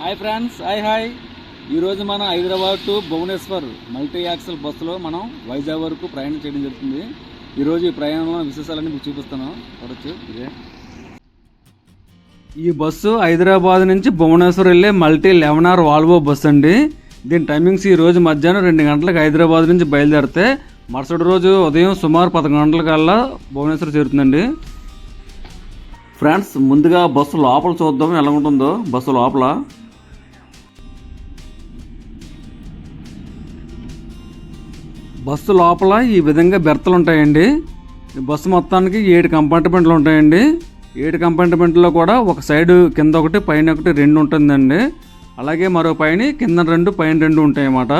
Hi friends hi hi ఈరోజు మనం Hyderabad to Bhubaneswar multi axle బస్సులో మనం వైజాగ్ వరకు ప్రయాణం చేయడం జరుగుతుంది. ఈరోజు ఈ ప్రయాణంలో విశేషాలన్నీ మీకు చూపిస్తాను. చూడొచ్చు. ఇదే. ఈ బస్సు హైదరాబాద్ నుంచి భువనేశ్వర్ వెళ్ళే multi eleven hour Volvo bus అండి. దీని టైమింగ్స్ ఈ రోజు మధ్యాహ్నం రెండు గంటలకు హైదరాబాద్ నుంచి బయలుదేరితే మరుసటి రోజు ఉదయం సుమారు పదకొండు గంటలకల్లా భువనేశ్వర్ చేరుతుందండి. ఫ్రెండ్స్ ముందుగా బస్సు లోపల చూద్దాం ఎలా ఉంటుందో. బస్సు లోపల బస్సు లోపల ఈ విధంగా బెర్తలు ఉంటాయండి బస్సు మొత్తానికి ఏడు కంపార్ట్మెంట్లు ఉంటాయండి. ఏడు కంపార్ట్మెంట్లో కూడా ఒక సైడ్ కింద ఒకటి పైన ఒకటి రెండు ఉంటుందండి. అలాగే మరో పైన కింద రెండు పైన రెండు ఉంటాయన్నమాట.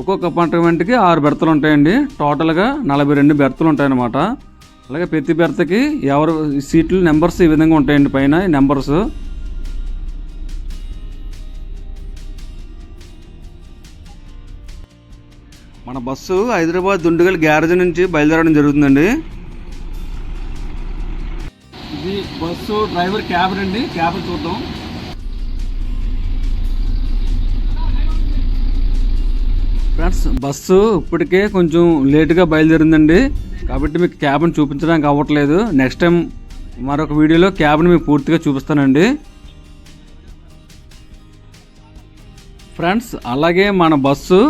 ఒక్కొక్క కంపార్ట్మెంట్కి ఆరు బెర్తలు ఉంటాయండి టోటల్గా నలభై రెండు బెర్తలు ఉంటాయన్నమాట అలాగే ప్రతి బెర్తకి ఎవరు సీట్లు నెంబర్స్ ఈ విధంగా ఉంటాయండి పైన ఈ నెంబర్స్. మన బస్సు హైదరాబాద్ దుండగల్ గ్యారేజ్ నుంచి బయలుదేరడం జరుగుతుందండి. ఇది బస్సు డ్రైవర్ క్యాబ్ అండి క్యాబ్ చూద్దాం. ఫ్రెండ్స్ బస్సు ఇప్పటికే కొంచెం లేటుగా బయలుదేరిందండి. కాబట్టి మీకు క్యాబ్ని చూపించడానికి అవ్వట్లేదు. నెక్స్ట్ టైం మరొక వీడియోలో క్యాబ్ని మీకు పూర్తిగా చూపిస్తానండి. ఫ్రెండ్స్ అలాగే మన బస్సు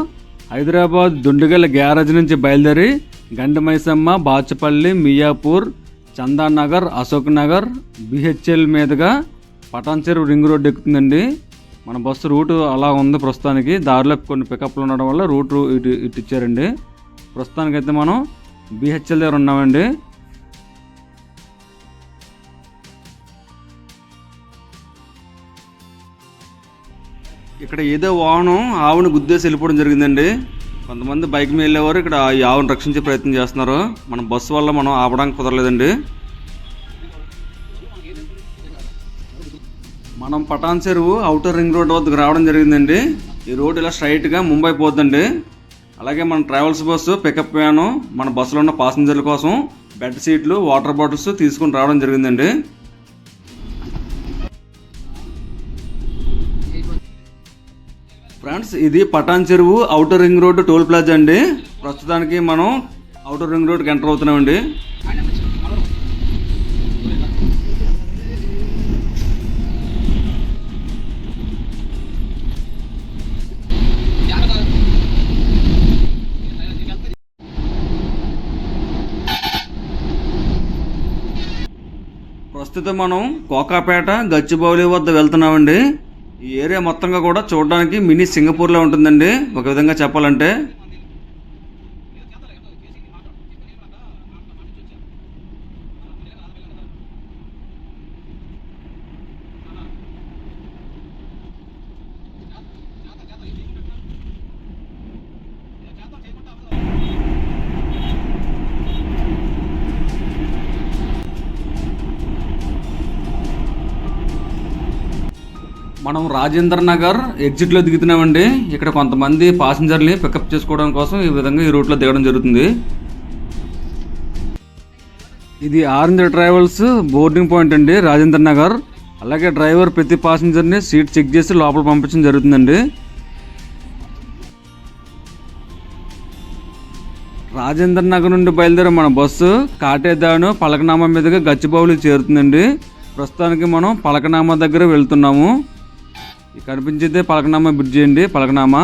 హైదరాబాద్ దుండుగల గ్యారేజ్ నుంచి బయలుదేరి గండమైసమ్మ బాచపల్లి మియాపూర్ చందానగర్ అశోక్ నగర్ బిహెచ్ఎల్ మీదుగా పటాన్చెరు రింగ్ రోడ్ ఎక్కుతుందండి. మన బస్సు రూట్ అలా ఉంది ప్రస్తుతానికి. దారిలో కొన్ని పికప్లు ఉండడం వల్ల రూట్ ఇటు ఇటు ఇచ్చారండి. ప్రస్తుతానికైతే మనం బిహెచ్ఎల్ దగ్గర ఉన్నామండి. ఇక్కడ ఏదో వాహనం ఆవును గుద్దేసి వెళ్ళిపోవడం జరిగిందండి. కొంతమంది బైక్ మీద వెళ్ళేవారు. ఇక్కడ ఈ ఆవును రక్షించే ప్రయత్నం చేస్తున్నారు. మన బస్సు వల్ల మనం ఆపడానికి కుదరలేదండి. మనం పటాన్ చెరువు అవుటర్ రింగ్ రోడ్ వద్దకు రావడం జరిగిందండి. ఈ రోడ్ ఇలా స్ట్రైట్గా ముంబై పోతుందండి. అలాగే మన ట్రావెల్స్ బస్సు పికప్ వ్యాను మన బస్సులో ఉన్న పాసింజర్ల కోసం బెడ్ సీట్లు వాటర్ బాటిల్స్ తీసుకుని రావడం జరిగిందండి. ఫ్రెండ్స్ ఇది Patancheru outer ring road toll plaza అండి. ప్రస్తుతానికి మనం అవుటర్ రింగ్ రోడ్కి ఎంటర్ అవుతున్నామండి. ప్రస్తుతం మనం కోకాపేట గచ్చిబౌలి వద్ద వెళ్తున్నామండి. ఈ ఏరియా మొత్తంగా కూడా చూడడానికి మినీ సింగపూర్లో ఉంటుందండి. ఒక విధంగా చెప్పాలంటే మనం రాజేంద్ర నగర్ ఎగ్జిట్లో దిగుతున్నామండి. ఇక్కడ కొంతమంది పాసింజర్ని పికప్ చేసుకోవడం కోసం ఈ విధంగా ఈ రూట్లో దిగడం జరుగుతుంది. ఇది ఆరెంజ్ ట్రావెల్స్ బోర్డింగ్ పాయింట్ అండి రాజేంద్ర నగర్. అలాగే డ్రైవర్ ప్రతి పాసింజర్ని సీట్ చెక్ చేసి లోపల పంపించడం జరుగుతుందండి. రాజేంద్ర నగర్ నుండి బయలుదేరే మన బస్సు కాటేదాను పలకనామా మీదుగా గచ్చిబౌలి చేరుతుందండి. ప్రస్తుతానికి మనం పలకనామా దగ్గర వెళ్తున్నాము. కనిపించేదే పలకనామా బ్రిడ్జ్ అండి పలకనామా.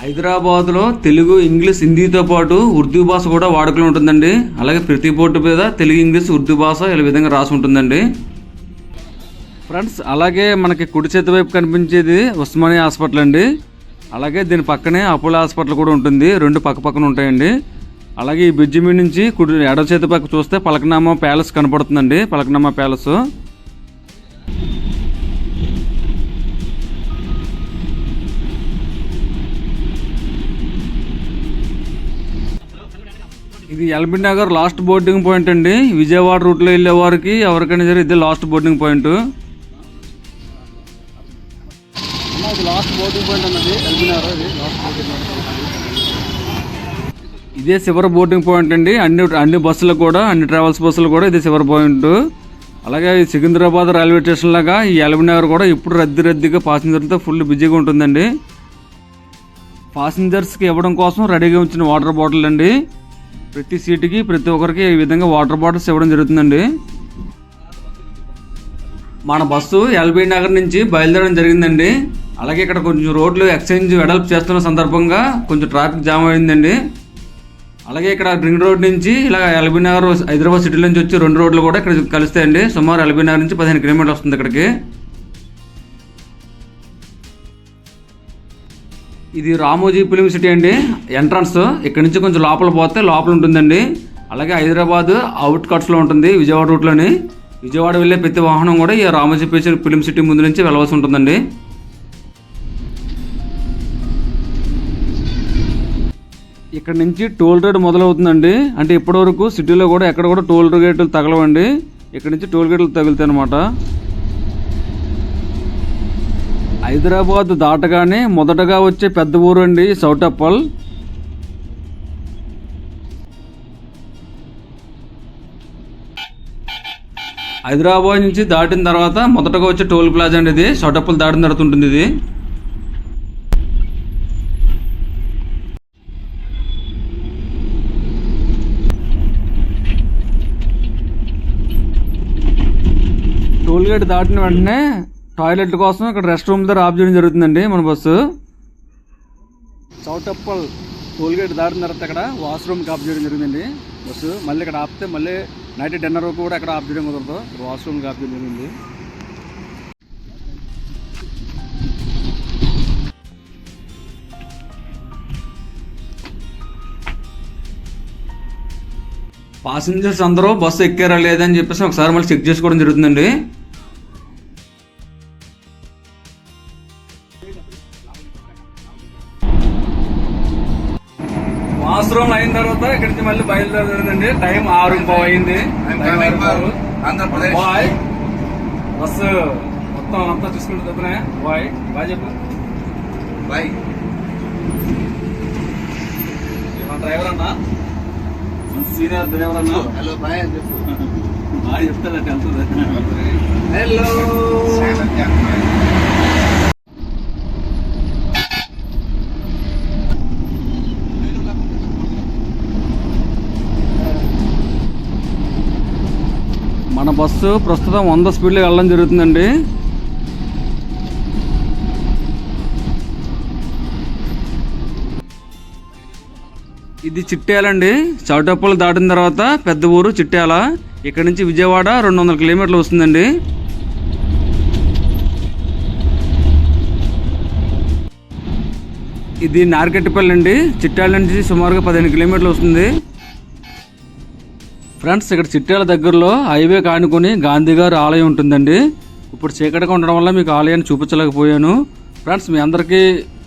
హైదరాబాద్లో తెలుగు ఇంగ్లీష్ హిందీతో పాటు ఉర్దూ భాష కూడా వాడుకలో ఉంటుందండి. అలాగే ప్రతి బోర్డు మీద తెలుగు ఇంగ్లీష్ ఉర్దూ భాష ఇలా విధంగా రాసి ఉంటుందండి. ఫ్రెండ్స్ అలాగే మనకి కుడి చేతి వైపు కనిపించేది ఉస్మానియా హాస్పిటల్ అండి. అలాగే దీని పక్కనే అపోలో హాస్పిటల్ కూడా ఉంటుంది. రెండు పక్క పక్కన ఉంటాయండి. అలాగే ఈ బ్రిడ్జి మీద నుంచి కుడి ఎడ చేతి పక్క చూస్తే పలకనామా ప్యాలెస్ కనపడుతుందండి. పలకనామా ప్యాలెస్. ఇది LB Nagar last boarding point అండి. విజయవాడ రూట్లో వెళ్ళే వారికి ఎవరికైనా సరే ఇది last boarding point. Last boarding point అన్నది ఎల్బీ నగర్ ఇది లాస్ట్ బోర్డింగ్ ఇదే చివరి బోర్డింగ్ పాయింట్ అండి. అన్ని అన్ని బస్సులకు కూడా అన్ని ట్రావెల్స్ బస్సులు కూడా ఇదే చివరి పాయింట్. అలాగే సికింద్రాబాద్ రైల్వే స్టేషన్ లాగా ఈ ఎల్బీ నగర్ కూడా ఇప్పుడు రద్దీ రద్దీగా పాసింజర్లతో ఫుల్ బిజీగా ఉంటుందండి. పాసింజర్స్కి ఇవ్వడం కోసం రెడీగా ఉంచిన వాటర్ బాటిల్ అండి. ప్రతి సీటుకి ప్రతి ఒక్కరికి ఈ విధంగా వాటర్ బాటిల్స్ ఇవ్వడం జరుగుతుందండి. మన బస్సు ఎల్బీ నగర్ నుంచి బయలుదేరడం జరిగిందండి. అలాగే ఇక్కడ కొంచెం రోడ్లు ఎక్స్చేంజ్ వెడల్పు చేస్తున్న సందర్భంగా కొంచెం ట్రాఫిక్ జామ్ అయిందండి. అలాగే ఇక్కడ రింగ్ రోడ్ నుంచి ఇలా ఎల్బీ నగర్ హైదరాబాద్ సిటీ నుంచి వచ్చి రెండు రోడ్లు కూడా ఇక్కడ కలుస్తాయండి. సుమారు ఎల్బీ నగర్ నుంచి పదిహేను కిలోమీటర్లు వస్తుంది ఇక్కడికి. ఇది రామోజీ ఫిలిం సిటీ అండి. ఎంట్రన్స్. ఇక్కడ నుంచి కొంచెం లోపల పోతే లోపల ఉంటుందండి. అలాగే హైదరాబాద్ అవుట్ కట్స్లో ఉంటుంది విజయవాడ రూట్లోని. విజయవాడ వెళ్ళే ప్రతి వాహనం కూడా ఈ రామోజీ ఫిలిం సిటీ ముందు నుంచి వెళ్ళవలసి ఉంటుందండి. ఇక్కడ నుంచి టోల్ రోడ్ మొదలవుతుందండి. అంటే ఇప్పటివరకు సిటీలో కూడా ఎక్కడ కూడా టోల్ గేట్లు తగలవండి. ఇక్కడ నుంచి టోల్ గేట్లు తగులుతాయి అనమాట హైదరాబాద్ దాటగానే మొదటగా వచ్చే పెద్ద ఊరు అండి సౌటప్పల్. హైదరాబాద్ నుంచి దాటిన తర్వాత మొదటగా వచ్చే టోల్ ప్లాజా అండి ఇది. సౌటప్పల్ దాటిన తర్వాత ఉంటుంది ఇది. టోల్ గేట్ దాటిన వెంటనే టాయిలెట్ కోసం ఇక్కడ రెస్ట్ రూమ్ దగ్గర ఆఫ్ చేయడం జరుగుతుందండి మన బస్సు. చౌటప్పల్ టోల్ గేట్ దాటిన తర్వాత అక్కడ వాష్రూమ్కి ఆఫ్ చేయడం జరిగిందండి. బస్సు మళ్ళీ ఇక్కడ ఆపితే మళ్ళీ నైట్ డిన్నర్ వరకు కూడా అక్కడ ఆఫ్ చేయడం కుదరదు. వాష్రూమ్కి ఆఫ్ చేయడం జరిగింది. పాసింజర్స్ అందరూ బస్సు ఎక్కారా లేదని చెప్పేసి ఒకసారి మళ్ళీ చెక్ చేసుకోవడం జరుగుతుందండి. వాష్రూమ్ అయిన తర్వాత ఇక్కడి నుంచి మళ్ళీ బయలుదేరదండి. టైం ఆరు అయింది. బాయ్. బస్సు మొత్తం అంతా చూసుకుంటుంది బాయ్. బాయ్ చెప్పు. మన డ్రైవర్ అన్నా? సీనియర్ డ్రైవర్ అన్నా? Hello, bye అని చెప్పు. బాగా చెప్తానంటే వెళ్తుంది Hello. మన బస్సు ప్రస్తుతం వంద స్పీడ్లో వెళ్ళడం జరుగుతుందండి. ఇది చిట్టేలండి. చౌటప్పలు దాటిన తర్వాత పెద్ద ఊరు చిట్టేల. ఇక్కడ నుంచి విజయవాడ రెండు వందల కిలోమీటర్లు వస్తుందండి. ఇది నార్కెట్పల్లి అండి. చిట్టాల నుంచి సుమారుగా పదిహేను కిలోమీటర్లు వస్తుంది. ఫ్రెండ్స్ ఇక్కడ చిట్యాల దగ్గరలో హైవే కానుకొని గాంధీగారు ఆలయం ఉంటుందండి. ఇప్పుడు చీకటిగా ఉండడం వల్ల మీకు ఆలయాన్ని చూపించలేకపోయాను. ఫ్రెండ్స్ మీ అందరికీ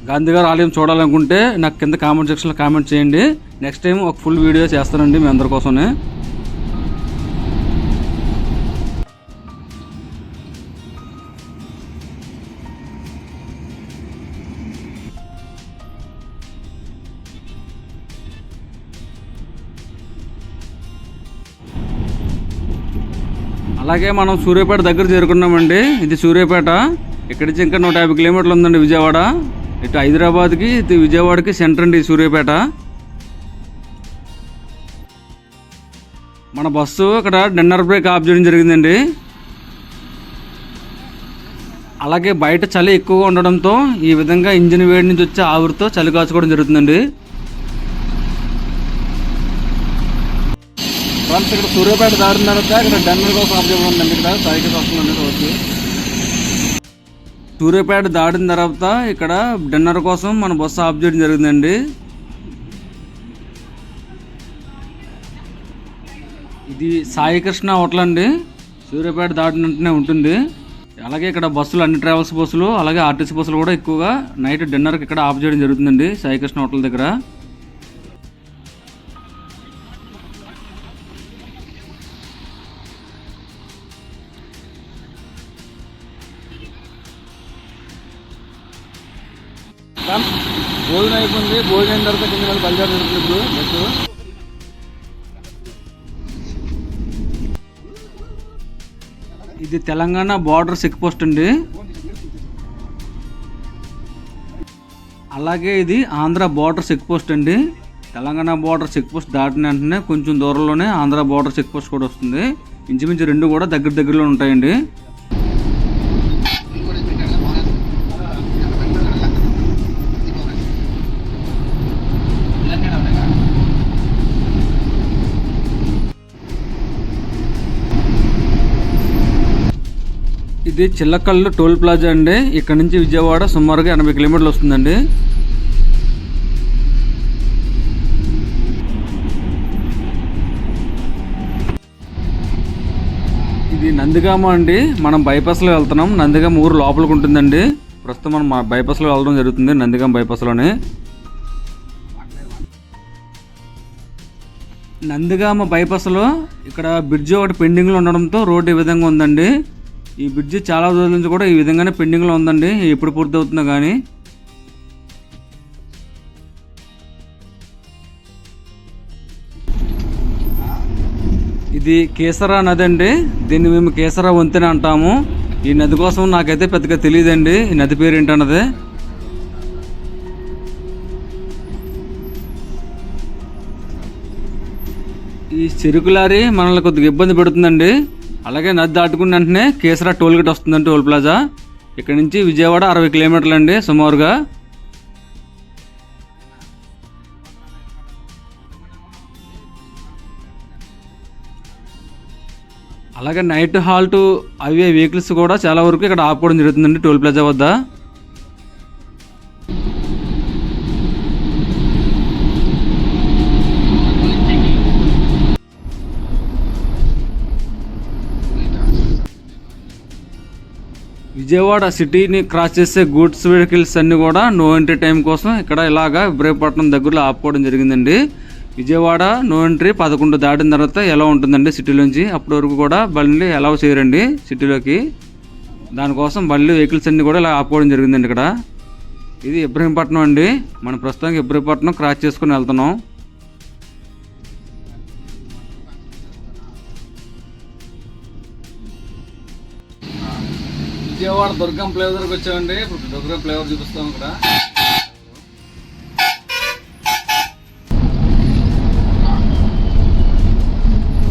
గాంధీగారు ఆలయం చూడాలనుకుంటే నాకు కింద కామెంట్ సెక్షన్లో కామెంట్ చేయండి. నెక్స్ట్ టైం ఒక ఫుల్ వీడియో చేస్తానండి మీ అందరి కోసమే. అలాగే మనం సూర్యాపేట దగ్గర చేరుకున్నామండి. ఇది సూర్యాపేట. ఇక్కడి నుంచి ఇంకా నూట యాభై కిలోమీటర్లు ఉందండి విజయవాడ. ఇటు హైదరాబాద్కి ఇటు విజయవాడకి సెంటర్ అండి సూర్యాపేట. మన బస్సు ఇక్కడ డిన్నర్ బ్రేక్ ఆఫ్ చేయడం జరిగిందండి. అలాగే బయట చలి ఎక్కువగా ఉండడంతో ఈ విధంగా ఇంజిన్ వేడి నుంచి వచ్చే ఆవిరితో చలి కాచుకోవడం జరుగుతుందండి. ఫ్రెండ్స్ ఇక్కడ సూర్యాపేట దాటిన తర్వాత ఇక్కడ డెన్నర్ కోసం ఆఫ్ చేయడం ఉందండి ఇక్కడ సైకిల్ వస్తుందండి రోజు సూర్యాపేట దాటిన తర్వాత ఇక్కడ డిన్నర్ కోసం మన బస్సు ఆఫ్ చేయడం జరిగిందండి. ఇది సాయికృష్ణ హోటల్ అండి. సూర్యాపేట దాటినట్టునే ఉంటుంది. అలాగే ఇక్కడ బస్సులు అన్ని ట్రావెల్స్ బస్సులు అలాగే ఆర్టీసీ బస్సులు కూడా ఎక్కువగా నైట్ డిన్నర్కి ఇక్కడ ఆఫ్ చేయడం జరుగుతుందండి సాయికృష్ణ హోటల్ దగ్గర. భోజనం తర్వాత కింద మళ్ళీ జరుగుతుంది బస్సు. ఇది తెలంగాణ బార్డర్ చెక్ పోస్ట్ అండి. అలాగే ఇది ఆంధ్ర బార్డర్ చెక్ పోస్ట్ అండి. తెలంగాణ బార్డర్ చెక్ పోస్ట్ దాటిన వెంటనే కొంచెం దూరంలోనే ఆంధ్ర బార్డర్ చెక్ పోస్ట్ కూడా వస్తుంది. ఇంచుమించు రెండు కూడా దగ్గర దగ్గరలో ఉంటాయండి. ఇది చిల్లకల్లు టోల్ ప్లాజా అండి. ఇక్కడ నుంచి విజయవాడ సుమారుగా ఎనభై కిలోమీటర్లు వస్తుందండి. ఇది నందిగామ అండి. మనం బైపాస్లో వెళ్తున్నాం. నందిగామ ఊరు లోపలికి ఉంటుందండి. ప్రస్తుతం మనం మా బైపాస్లో వెళ్ళడం జరుగుతుంది నందిగామ బైపాస్లోనే. నందిగామ బైపాస్లో ఇక్కడ బ్రిడ్జ్ ఒకటి పెండింగ్లో ఉండడంతో రోడ్డు ఈ విధంగా ఉందండి. ఈ బ్రిడ్జి చాలా రోజుల నుంచి కూడా ఈ విధంగానే పెండింగ్లో ఉందండి. ఎప్పుడు పూర్తి అవుతుందో కానీ ఇది కేసరా నది అండి. దీన్ని మేము కేసరా వంతెన అంటాము. ఈ నది కోసం నాకైతే పెద్దగా తెలియదండి. ఈ నది పేరు ఏంటన్నది ఈ చెరుకు లారీ మనల్ని కొద్దిగా ఇబ్బంది పెడుతుందండి. అలాగే నది దాటుకున్న వెంటనే కేసరా టోల్ గేట్ వస్తుందండి టోల్ ప్లాజా. ఇక్కడ నుంచి విజయవాడ అరవై కిలోమీటర్లు అండి సుమారుగా. అలాగే నైట్ హాల్ట్ అవే వెహికల్స్ కూడా చాలా వరకు ఇక్కడ ఆపుకోవడం జరుగుతుందండి టోల్ ప్లాజా వద్ద. విజయవాడ సిటీని క్రాస్ చేసే గూడ్స్ వెహికల్స్ అన్ని కూడా నో ఎంట్రీ టైం కోసం ఇక్కడ ఇలాగా ఇబ్రాహీపట్నం దగ్గరలో ఆపుకోవడం జరిగిందండి. విజయవాడ నో ఎంట్రీ పదకొండు దాటిన తర్వాత ఎలా ఉంటుందండి సిటీలోంచి? అప్పటి వరకు కూడా బండి ఎలా చేయరండి సిటీలోకి. దానికోసం బండ్లు వెహికల్స్ అన్ని కూడా ఇలా ఆపుకోవడం జరిగిందండి ఇక్కడ. ఇది ఇబ్రహీంపట్నం అండి. మనం ప్రస్తుతానికి ఇబ్రహీంపట్నం క్రాస్ చేసుకుని వెళ్తున్నాం. విజయవాడ దుర్గం ఫ్లేవర్ దగ్గరకు వచ్చామండి. ఇప్పుడు దుర్గం ఫ్లేవర్ చూపిస్తాం ఇక్కడ.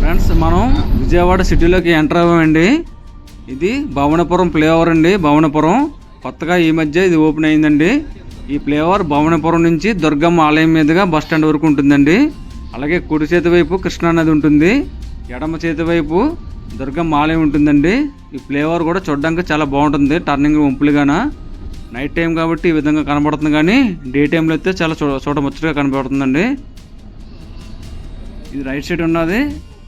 ఫ్రెండ్స్ మనం విజయవాడ సిటీలోకి ఎంటర్ అవ్వమండి. ఇది భవనపురం ఫ్లేవర్ అండి భవనపురం. కొత్తగా ఈ మధ్య ఇది ఓపెన్ అయిందండి. ఈ ఫ్లేవర్ భవనపురం నుంచి దుర్గమ్మ ఆలయం మీదుగా బస్ స్టాండ్ వరకు ఉంటుందండి. అలాగే కుడి చేతి వైపు కృష్ణా నది ఉంటుంది. ఎడమ చేతి వైపు దుర్గమ్మ ఆలయం ఉంటుందండి. ఈ ఫ్లేవర్ కూడా చూడడానికి చాలా బాగుంటుంది టర్నింగ్ వంపులుగాన నైట్ టైం కాబట్టి ఈ విధంగా కనబడుతుంది కానీ డే టైంలో అయితే చాలా చూడ చూడముచ్చటగా కనబడుతుందండి. ఇది రైట్ సైడ్ ఉన్నది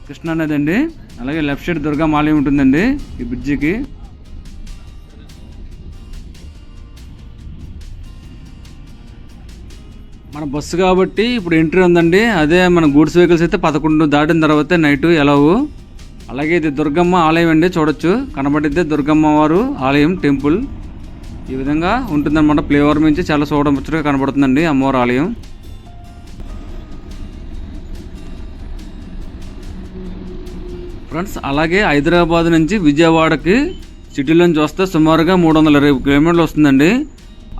కృష్ణా నది అండి అలాగే లెఫ్ట్ సైడ్ దుర్గమ్మ ఆలయం ఉంటుందండి ఈ బ్రిడ్జికి మన బస్సు కాబట్టి ఇప్పుడు ఎంట్రీ ఉందండి. అదే మన గూడ్స్ వెహికల్స్ అయితే పదకొండు దాటిన తర్వాత నైట్ ఎలావు అలాగే ఇది దుర్గమ్మ ఆలయం అండి చూడొచ్చు. కనబడిద్దే దుర్గమ్మ వారు ఆలయం టెంపుల్. ఈ విధంగా ఉంటుందన్నమాట. ఫ్లేవర్ నుంచి చాలా చూడముచ్చటగా కనబడుతుందండి అమ్మవారి ఆలయం. ఫ్రెండ్స్ అలాగే హైదరాబాద్ నుంచి విజయవాడకి సిటీలోంచి వస్తే సుమారుగా మూడు వందల ఇరవై కిలోమీటర్లు వస్తుందండి.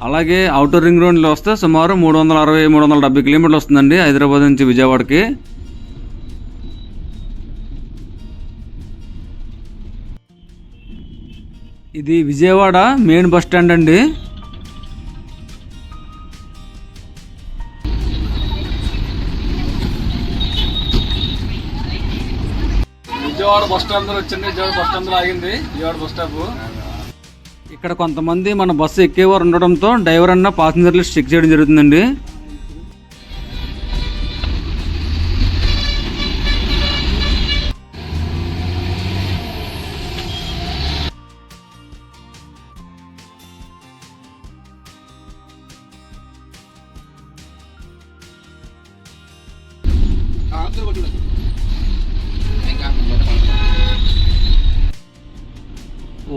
అలాగే అవుటర్ రింగ్ రోడ్లో వస్తే సుమారు మూడు వందల అరవై మూడు వందల డెబ్బై కిలోమీటర్లు వస్తుందండి హైదరాబాద్ నుంచి విజయవాడకి. ఇది విజయవాడ మెయిన్ బస్ స్టాండ్ అండి. విజయవాడ బస్ స్టాండ్ వచ్చింది. విజయవాడ బస్ స్టాండ్ ఆగింది. Vijayawada bus stop. ఇక్కడ కొంతమంది మన బస్సు ఎక్కేవారు ఉండడంతో డ్రైవర్ అన్న పాసింజర్ లిస్ట్ చెక్ చేయడం జరుగుతుందండి.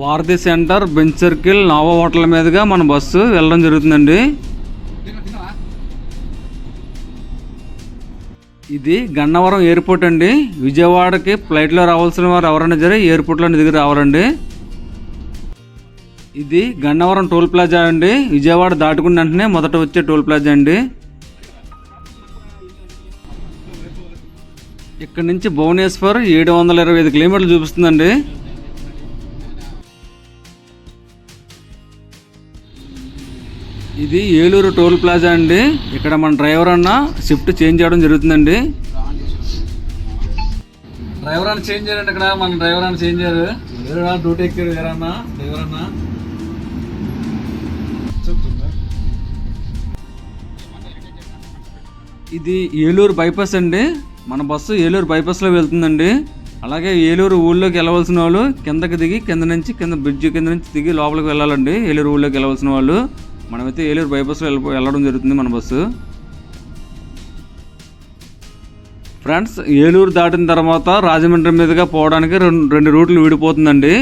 వారధి సెంటర్ బెంచ్ సర్కిల్ నావా హోటల్ మీదుగా మన బస్సు వెళ్ళడం జరుగుతుందండి. ఇది గన్నవరం ఎయిర్పోర్ట్ అండి. విజయవాడకి ఫ్లైట్లో రావాల్సిన వారు ఎవరైనా సరే ఎయిర్పోర్ట్లో దిగి రావాలండి. ఇది గన్నవరం టోల్ ప్లాజా అండి. విజయవాడ దాటుకున్న వెంటనే మొదట వచ్చే టోల్ ప్లాజా అండి. ఇక్కడ నుంచి భువనేశ్వర్ ఏడు వందల ఇరవై ఐదు కిలోమీటర్లు చూపిస్తుందండి. ఇది ఏలూరు టోల్ ప్లాజా అండి. ఇక్కడ మన డ్రైవర్ అన్న షిఫ్ట్ చేంజ్ చేయడం జరుగుతుందండి. డ్రైవర్ అన్న చేంజ్ చేయండి ఇక్కడ మన డ్రైవర్ అన్న చేంజ్ చేయరు. వేరే డ్యూటీ ఎక్కారు వేరే అన్న డ్రైవర్ అన్న. ఇది ఏలూరు బైపాస్ అండి. మన బస్సు ఏలూరు బైపాస్లో వెళ్తుందండి. అలాగే ఏలూరు ఊళ్ళోకి వెళ్ళవలసిన వాళ్ళు కిందకి దిగి కింద నుంచి కింద బ్రిడ్జ్ కింద నుంచి దిగి లోపలికి వెళ్ళాలండి. ఏలూరు ఊళ్ళోకి వెళ్ళవలసిన వాళ్ళు. మనమైతే ఏలూరు బైపాస్లో వెళ్ళి వెళ్ళడం జరుగుతుంది మన బస్సు. ఫ్రెండ్స్ ఏలూరు దాటిన తర్వాత రాజమండ్రి మీదుగా పోవడానికి రెండు రెండు రూట్లు విడిపోతుందండి.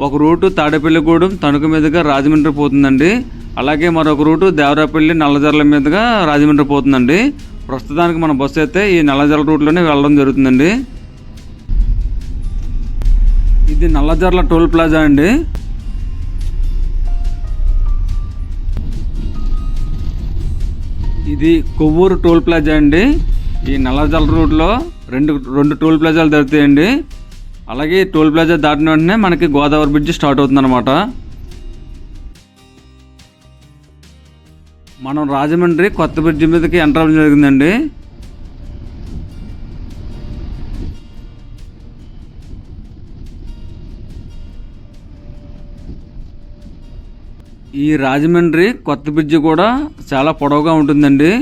ఒక రూటు తాడేపల్లిగూడెం తణుకు మీదుగా రాజమండ్రి పోతుందండి. అలాగే మరొక రూటు దేవరాపల్లి నల్లజర్ల మీదుగా రాజమండ్రి పోతుందండి. ప్రస్తుతానికి మన బస్సు అయితే ఈ నల్లజల రూట్లోనే వెళ్ళడం జరుగుతుందండి. ఇది నల్లజర్ల టోల్ ప్లాజా అండి. ఇది కొవ్వూరు టోల్ ప్లాజా అండి. ఈ నల్లజల రూట్లో రెండు రెండు టోల్ ప్లాజాలు దొరుకుతాయండి అలాగే టోల్ ప్లాజా దాటిన వెంటనే మనకి గోదావరి బ్రిడ్జ్ స్టార్ట్ అవుతుంది అనమాట మనం రాజమండ్రి కొత్త బ్రిడ్జ్ మీదకి ఎంటర్ అవ్వడం జరిగిందండి. ఈ రాజమండ్రి కొత్త బ్రిడ్జి కూడా చాలా పొడవుగా ఉంటుందండి.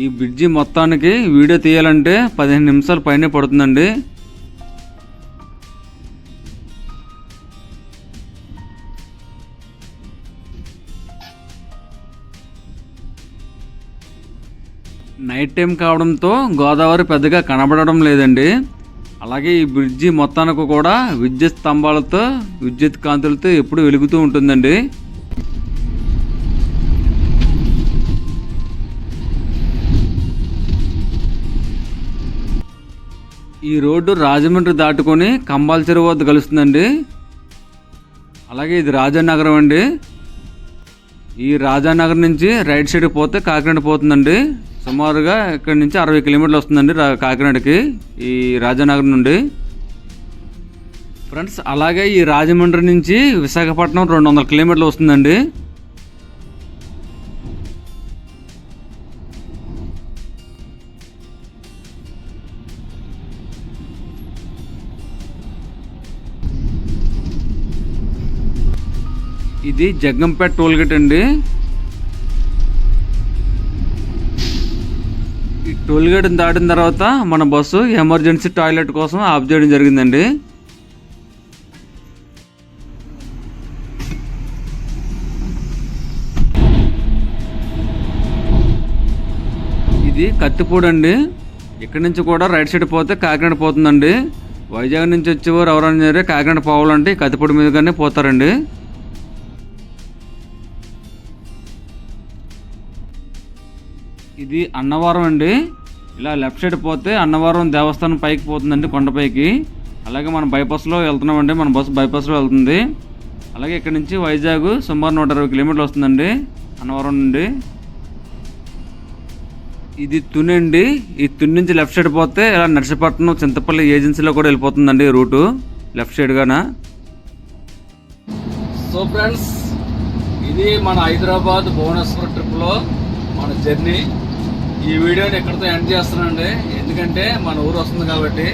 ఈ బ్రిడ్జి మొత్తానికి వీడియో తీయాలంటే పదిహేను నిమిషాల పైనే పడుతుందండి. నైట్ టైం కావడంతో గోదావరి పెద్దగా కనబడడం లేదండి. అలాగే ఈ బ్రిడ్జి మొత్తానికి కూడా విద్యుత్ స్తంభాలతో విద్యుత్ కాంతులతో ఎప్పుడు వెలుగుతూ ఉంటుందండి. ఈ రోడ్డు రాజమండ్రి దాటుకొని కంబాల చెరువు వద్ద కలుస్తుందండి. అలాగే ఇది రాజానగరం అండి. ఈ రాజానగర్ నుంచి రైట్ సైడ్ పోతే కాకినాడ పోతుందండి. సుమారుగా ఇక్కడ నుంచి అరవై కిలోమీటర్లు వస్తుందండి కాకినాడకి ఈ రాజానగర్ నుండి. ఫ్రెండ్స్ అలాగే ఈ రాజమండ్రి నుంచి విశాఖపట్నం రెండు వందల కిలోమీటర్లు వస్తుందండి. ఇది జగ్గంపేట టోల్గేట్ అండి. టోల్ గేట్ని దాటిన తర్వాత మన బస్సు ఎమర్జెన్సీ టాయిలెట్ కోసం ఆఫ్ చేయడం జరిగిందండి. ఇది కత్తిపూడి అండి. ఇక్కడి నుంచి కూడా రైట్ సైడ్ పోతే కాకినాడ పోతుందండి. వైజాగ్ నుంచి వచ్చేవారు ఎవరైనా సరే కాకినాడ పోవాలంటే కత్తిపూడి మీదుగానే పోతారండి. ఇది అన్నవరం అండి. ఇలా లెఫ్ట్ సైడ్ పోతే అన్నవరం దేవస్థానం పైకి పోతుందండి కొండపైకి. అలాగే మనం బైపాస్లో వెళ్తున్నామండి మన బస్సు బైపాస్లో వెళ్తుంది. అలాగే ఇక్కడ నుంచి వైజాగ్ సుమారు నూట ఇరవై కిలోమీటర్లు వస్తుందండి అన్నవరం నుండి. ఇది తునండి అండి. ఈ తుని నుంచి లెఫ్ట్ సైడ్ పోతే ఇలా నర్సీపట్నం చింతపల్లి ఏజెన్సీలో కూడా వెళ్ళిపోతుందండి రూటు లెఫ్ట్ సైడ్గాన సో ఫ్రెండ్స్ ఇది మన హైదరాబాద్ భువనేశ్వర్ ట్రిప్లో మన జర్నీ. ఈ వీడియోని ఎక్కడితో ఎండ్ చేస్తానండి ఎందుకంటే మన ఊరు వస్తుంది కాబట్టి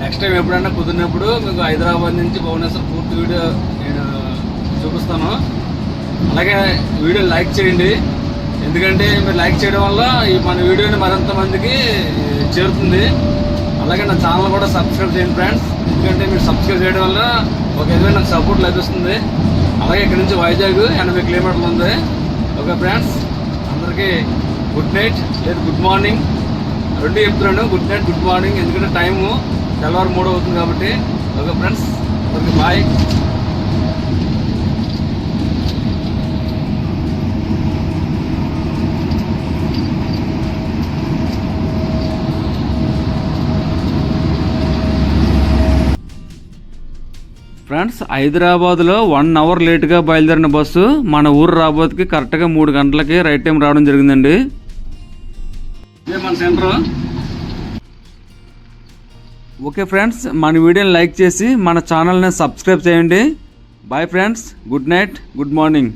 నెక్స్ట్ టైం ఎప్పుడైనా కుదిరినప్పుడు మీకు హైదరాబాద్ నుంచి భువనేశ్వర్ పూర్తి వీడియో నేను చూపిస్తాను. అలాగే వీడియో లైక్ చేయండి. ఎందుకంటే మీరు లైక్ చేయడం వల్ల ఈ మన వీడియోని మరింత మందికి చేరుతుంది. అలాగే నా ఛానల్ కూడా సబ్స్క్రైబ్ చేయండి ఫ్రెండ్స్. ఎందుకంటే మీరు సబ్స్క్రైబ్ చేయడం వల్ల ఒక విధమైన నాకు సపోర్ట్ లభిస్తుంది. అలాగే ఇక్కడ నుంచి వైజాగ్ ఎనభై కిలోమీటర్లు ఉంది. ఓకే ఫ్రెండ్స్ అందరికీ గుడ్ నైట్ లేదు గుడ్ మార్నింగ్. రెండు చెప్తున్నాను గుడ్ నైట్ గుడ్ మార్నింగ్. ఎందుకంటే టైము తెల్లవారు మూడు అవుతుంది కాబట్టి. Okay friends okay bye. Friends హైదరాబాద్లో వన్ అవర్ లేట్గా బయలుదేరిన బస్సు మన ఊరు రాబోతుకి కరెక్ట్గా మూడు గంటలకి రైట్ టైం రావడం జరిగిందండి. ఇదే మన సెంటర్? ఓకే ఫ్రెండ్స్ మన వీడియోని లైక్ చేసి మన ఛానల్ని సబ్స్క్రైబ్ చేయండి. Bye friends good night good morning.